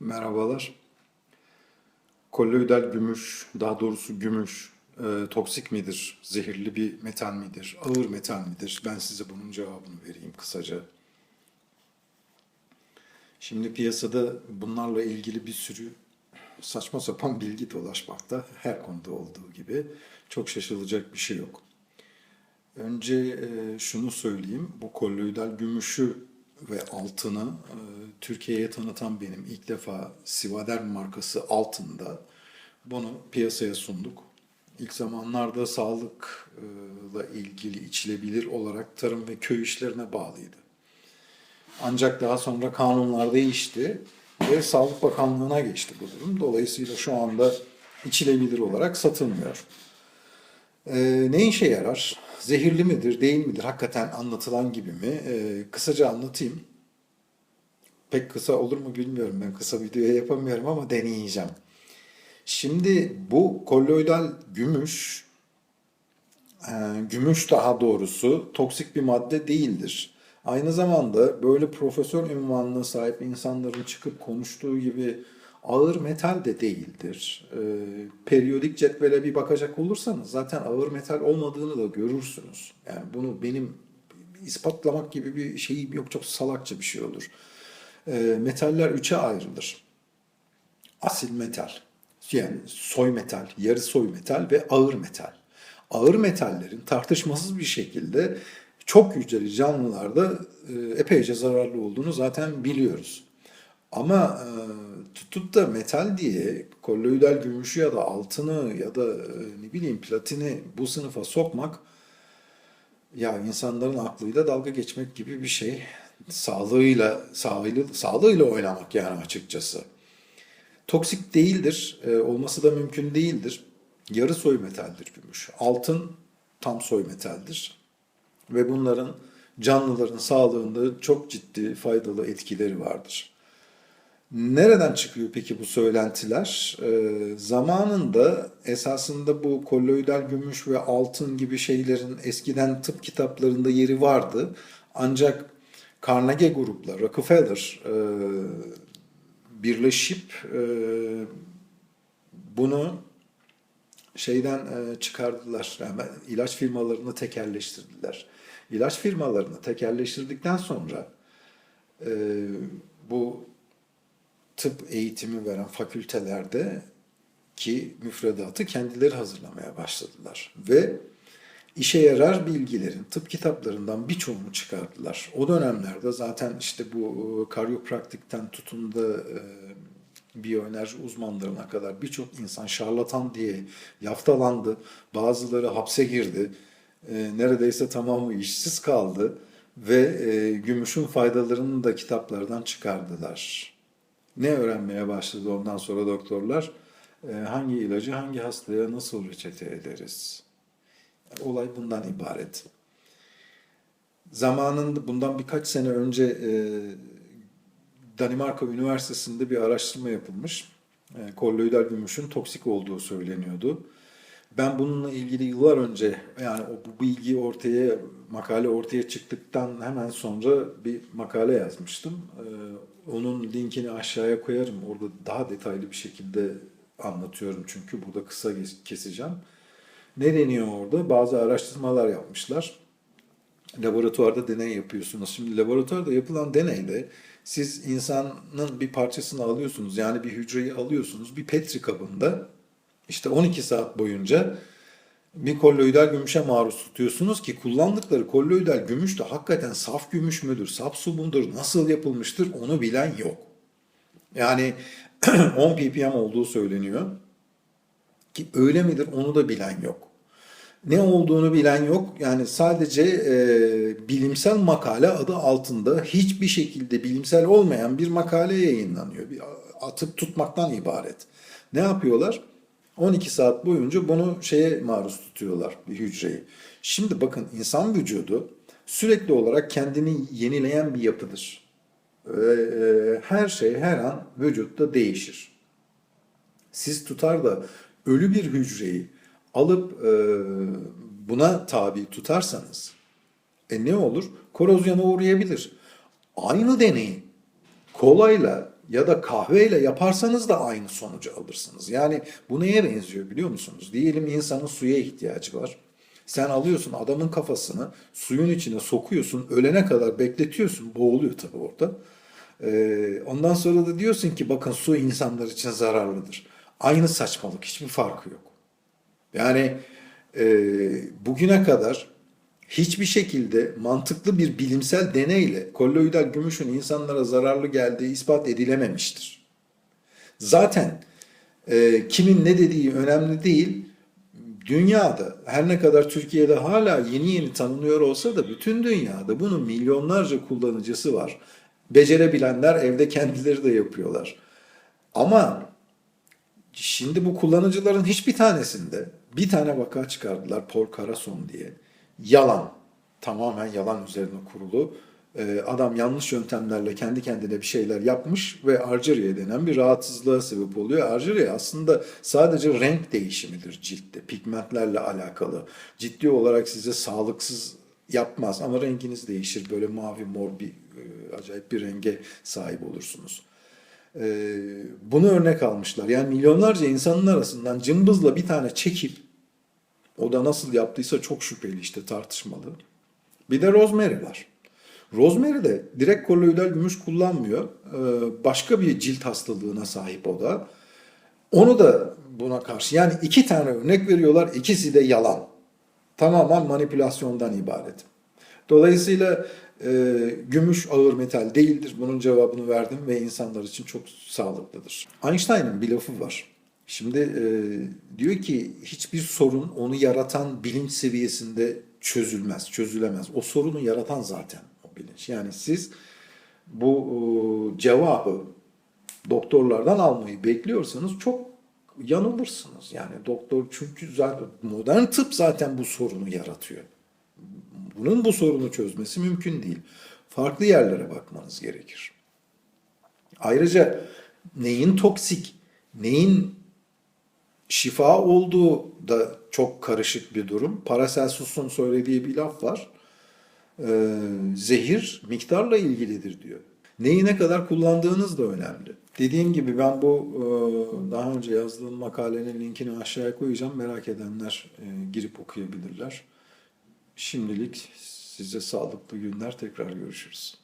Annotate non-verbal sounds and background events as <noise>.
Merhabalar. Kolloidal gümüş, daha doğrusu gümüş, e, toksik midir? Zehirli bir metal midir? Ağır metal midir? Ben size bunun cevabını vereyim kısaca. Şimdi piyasada bunlarla ilgili bir sürü saçma sapan bilgi dolaşmakta. Her konuda olduğu gibi. Çok şaşılacak bir şey yok. Önce e, şunu söyleyeyim. Bu kolloidal gümüşü ve altını e, Türkiye'ye tanıtan benim ilk defa Sivader markası altında bunu piyasaya sunduk. İlk zamanlarda sağlıkla ilgili içilebilir olarak tarım ve köy işlerine bağlıydı. Ancak daha sonra kanunlar değişti ve Sağlık Bakanlığı'na geçti bu durum. Dolayısıyla şu anda içilebilir olarak satılmıyor. Ee, ne işe yarar? Zehirli midir, değil midir? Hakikaten anlatılan gibi mi? Ee, kısaca anlatayım. Pek kısa olur mu bilmiyorum. Ben kısa video yapamıyorum ama deneyeceğim. Şimdi bu kolloidal gümüş, e, gümüş daha doğrusu toksik bir madde değildir. Aynı zamanda böyle profesör ünvanına sahip insanların çıkıp konuştuğu gibi ağır metal de değildir. E, periyodik cetvele bir bakacak olursanız zaten ağır metal olmadığını da görürsünüz. Yani bunu benim ispatlamak gibi bir şeyim yok. Çok salakça bir şey olur. E, metaller üçe ayrılır. Asil metal, yani soy metal, yarı soy metal ve ağır metal. Ağır metallerin tartışmasız bir şekilde çok hücreli canlılarda e, epeyce zararlı olduğunu zaten biliyoruz. Ama e, tutup da metal diye kolloidal gümüşü ya da altını ya da e, ne bileyim platini bu sınıfa sokmak ya insanların aklıyla dalga geçmek gibi bir şey. Sağlığıyla sağlığıyla, sağlığıyla oynamak yani açıkçası. Toksik değildir, e, olması da mümkün değildir. Yarı soy metaldir gümüş. Altın tam soy metaldir. Ve bunların canlıların sağlığında çok ciddi faydalı etkileri vardır. Nereden çıkıyor peki bu söylentiler? Ee, zamanında esasında bu kolloidal gümüş ve altın gibi şeylerin eskiden tıp kitaplarında yeri vardı. Ancak Carnegie grupla Rockefeller e, birleşip e, bunu şeyden e, çıkardılar. Yani ilaç firmalarını tekerleştirdiler. İlaç firmalarını tekerleştirdikten sonra e, bu tıp eğitimi veren fakültelerde ki müfredatı kendileri hazırlamaya başladılar. Ve işe yarar bilgilerin tıp kitaplarından birçoğunu çıkardılar. O dönemlerde zaten işte bu karyopraktikten tutun da e, biyoenerji uzmanlarına kadar birçok insan şarlatan diye yaftalandı. Bazıları hapse girdi. E, neredeyse tamamı işsiz kaldı ve e, gümüşün faydalarını da kitaplardan çıkardılar. Ne öğrenmeye başladı ondan sonra doktorlar? E, hangi ilacı hangi hastaya nasıl reçete ederiz? Olay bundan ibaret. Zamanında bundan birkaç sene önce e, Danimarka Üniversitesi'nde bir araştırma yapılmış. E, kolloidal gümüşün toksik olduğu söyleniyordu. Ben bununla ilgili yıllar önce yani bu bilgi ortaya makale ortaya çıktıktan hemen sonra bir makale yazmıştım. Onun linkini aşağıya koyarım. Orada daha detaylı bir şekilde anlatıyorum çünkü burada kısa keseceğim. Ne deniyor orada? Bazı araştırmalar yapmışlar. Laboratuvarda deney yapıyorsunuz. Şimdi laboratuvarda yapılan deneyde siz insanın bir parçasını alıyorsunuz. Yani bir hücreyi alıyorsunuz. Bir petri kabında işte 12 saat boyunca bir kolloidal gümüşe maruz tutuyorsunuz ki kullandıkları kolloidal gümüş de hakikaten saf gümüş müdür, saf su mudur, nasıl yapılmıştır onu bilen yok. Yani <clears throat> 10 ppm olduğu söyleniyor. Ki öyle midir onu da bilen yok. Ne olduğunu bilen yok. Yani sadece e, bilimsel makale adı altında hiçbir şekilde bilimsel olmayan bir makale yayınlanıyor. Bir atıp tutmaktan ibaret. Ne yapıyorlar? 12 saat boyunca bunu şeye maruz tutuyorlar bir hücreyi. Şimdi bakın insan vücudu sürekli olarak kendini yenileyen bir yapıdır. Ve e, her şey her an vücutta değişir. Siz tutar da ölü bir hücreyi alıp e, buna tabi tutarsanız e ne olur? Korozyona uğrayabilir. Aynı deneyi kolayla ya da kahveyle yaparsanız da aynı sonucu alırsınız. Yani bu neye benziyor biliyor musunuz? Diyelim insanın suya ihtiyacı var. Sen alıyorsun adamın kafasını suyun içine sokuyorsun, ölene kadar bekletiyorsun. Boğuluyor tabii orada. Ee, ondan sonra da diyorsun ki bakın su insanlar için zararlıdır. Aynı saçmalık, hiçbir farkı yok. Yani e, bugüne kadar hiçbir şekilde mantıklı bir bilimsel deneyle kolloidal gümüşün insanlara zararlı geldiği ispat edilememiştir. Zaten e, kimin ne dediği önemli değil. Dünyada her ne kadar Türkiye'de hala yeni yeni tanınıyor olsa da bütün dünyada bunun milyonlarca kullanıcısı var. Becerebilenler evde kendileri de yapıyorlar. Ama Şimdi bu kullanıcıların hiçbir tanesinde bir tane vaka çıkardılar Paul Karason diye. Yalan. Tamamen yalan üzerine kurulu. Ee, adam yanlış yöntemlerle kendi kendine bir şeyler yapmış ve argyria denen bir rahatsızlığa sebep oluyor. Argyria aslında sadece renk değişimidir ciltte. Pigmentlerle alakalı. Ciddi olarak size sağlıksız yapmaz ama renginiz değişir. Böyle mavi mor bir e, acayip bir renge sahip olursunuz. Ee, bunu örnek almışlar. Yani milyonlarca insanın arasından cımbızla bir tane çekip o da nasıl yaptıysa çok şüpheli işte tartışmalı. Bir de rosemary var. Rosemary de direkt kolloidal gümüş kullanmıyor. Ee, başka bir cilt hastalığına sahip o da. Onu da buna karşı yani iki tane örnek veriyorlar. İkisi de yalan. Tamamen manipülasyondan ibaret. Dolayısıyla e, gümüş ağır metal değildir. Bunun cevabını verdim ve insanlar için çok sağlıklıdır. Einstein'ın bir lafı var. Şimdi e, diyor ki hiçbir sorun onu yaratan bilinç seviyesinde çözülmez, çözülemez. O sorunu yaratan zaten o bilinç. Yani siz bu e, cevabı doktorlardan almayı bekliyorsanız çok yanılırsınız. Yani doktor çünkü zaten modern tıp zaten bu sorunu yaratıyor. Bunun bu sorunu çözmesi mümkün değil. Farklı yerlere bakmanız gerekir. Ayrıca neyin toksik, neyin şifa olduğu da çok karışık bir durum. Paracelsus'un söylediği bir laf var. Ee, zehir miktarla ilgilidir diyor. Neyi ne kadar kullandığınız da önemli. Dediğim gibi ben bu e, daha önce yazdığım makalenin linkini aşağıya koyacağım. Merak edenler e, girip okuyabilirler. Şimdilik size sağlıklı günler tekrar görüşürüz.